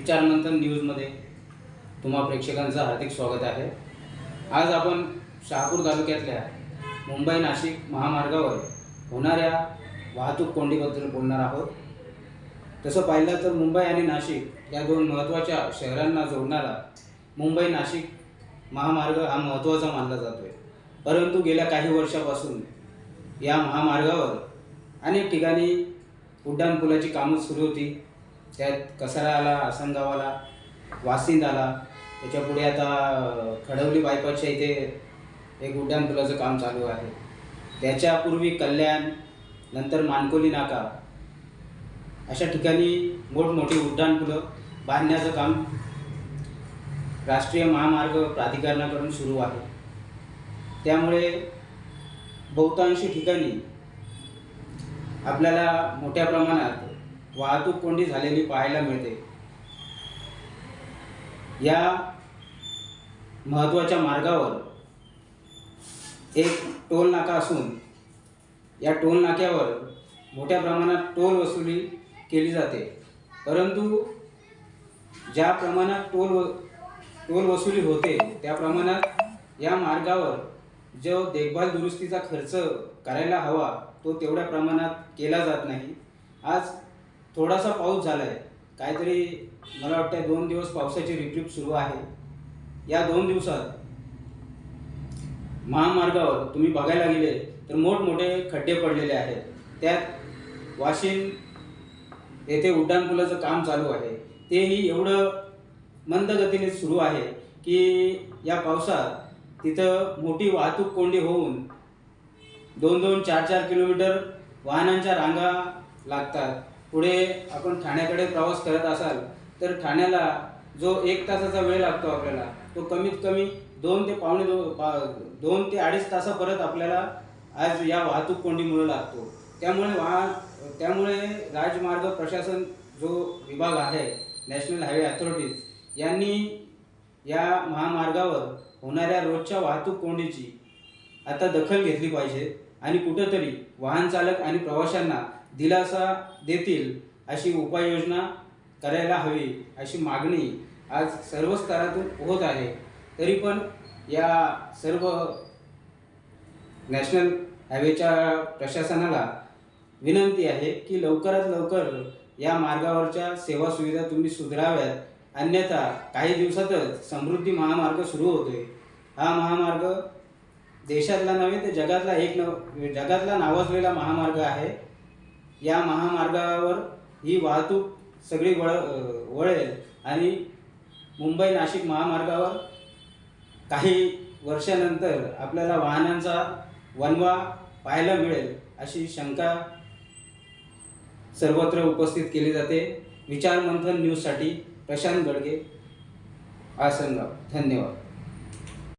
विचारमंथन न्यूजमध्ये तुम्हा प्रेक्षकांचं हार्दिक स्वागत आहे. आज आपण शहापूर तालुक्यातल्या मुंबई नाशिक महामार्गावर होणाऱ्या वाहतूक कोंडीबद्दल बोलणार आहोत. तसं पाहिलं तर मुंबई आणि नाशिक या दोन महत्त्वाच्या शहरांना जोडणारा मुंबई नाशिक महामार्ग हा महत्त्वाचा मानला जातो आहे परंतु गेल्या काही वर्षापासून या महामार्गावर अनेक ठिकाणी उड्डाणपुलाची कामं सुरू होती. त्यात कसारा आला आसनगाव आला वासिंद आला. त्याच्यापुढे आता खडवली बायपासच्या इथे एक उड्डाणपुलाचं काम चालू आहे. त्याच्यापूर्वी कल्याण नंतर मानकोली नाका अशा ठिकाणी मोठमोठी उड्डाणपुलं बांधण्याचं काम राष्ट्रीय महामार्ग प्राधिकरणाकडून सुरू आहे. त्यामुळे बहुतांशी ठिकाणी आपल्याला मोठ्या प्रमाणात वाहतूक कोंडी झालेली पाहायला मिळते. या महत्त्वाच्या मार्गावर एक टोल नाका असून या टोल नाक्यावर मोठ्या प्रमाणात टोल वसुली केली जाते. परंतु ज्या प्रमाणात टोल व टोल वसुली होते त्या प्रमाणात या मार्गावर जो देखभाल दुरुस्तीचा खर्च करायला हवा तो तेवढ्या प्रमाणात केला जात नाही. आज थोडासा पाऊस झाला आहे काहीतरी मला वाटतं दोन दिवस पावसाची रिपरिप सुरू आहे. या दोन दिवसात महामार्गावर तुम्ही बघायला गेले तर मोठमोठे खड्डे पडलेले आहेत. त्यात वाशिम येथे उड्डाणपुलाचं काम चालू आहे. तेही एवढं मंद गतीने सुरू आहे की या पावसात तिथं मोठी वाहतूक कोंडी होऊन दोन दोन चार चार किलोमीटर वाहनांच्या रांगा लागतात. पुढे आपण ठाण्याकडे प्रवास करत असाल तर ठाण्याला जो एक तासाचा वेळ लागतो आपल्याला तो कमीत कमी दोन ते पावणे दो पा दोन ते अडीच तासापर्यंत परत आपल्याला आज या वाहतूक कोंडीमुळे लागतो. त्यामुळे वाह त्यामुळे राजमार्ग प्रशासन जो विभाग आहे नॅशनल हायवे अथॉरिटीज यांनी या महामार्गावर होणाऱ्या रोजच्या वाहतूक कोंडीची आता दखल घेतली पाहिजे आणि कुठंतरी वाहन चालक आणि प्रवाशांना दिलासा देतील अशी उपाययोजना करायला हवी अशी मागणी आज सर्व स्तरातून होत आहे. तरी पण या सर्व नॅशनल हायवेच्या प्रशासनाला विनंती आहे की लवकरात लवकर या मार्गावरच्या सेवा सुविधा तुम्ही सुधाराव्यात. अन्यथा काही दिवसातच समृद्धी महामार्ग सुरू होतोय. हा महामार्ग देशातला नव्हे तर जगातला एक नव जगातला नावाजलेला महामार्ग आहे. या महामार्गावर ही वाहतूक सगळी वळ वळेल. आणि मुंबई नाशिक महामार्गावर काही वर्षानंतर आपल्याला वाहनांचा वनवा पाहायला मिळेल अशी शंका सर्वत्र उपस्थित केली जाते. विचारमंथन न्यूजसाठी प्रशांत गडगे आसनगाव. धन्यवाद.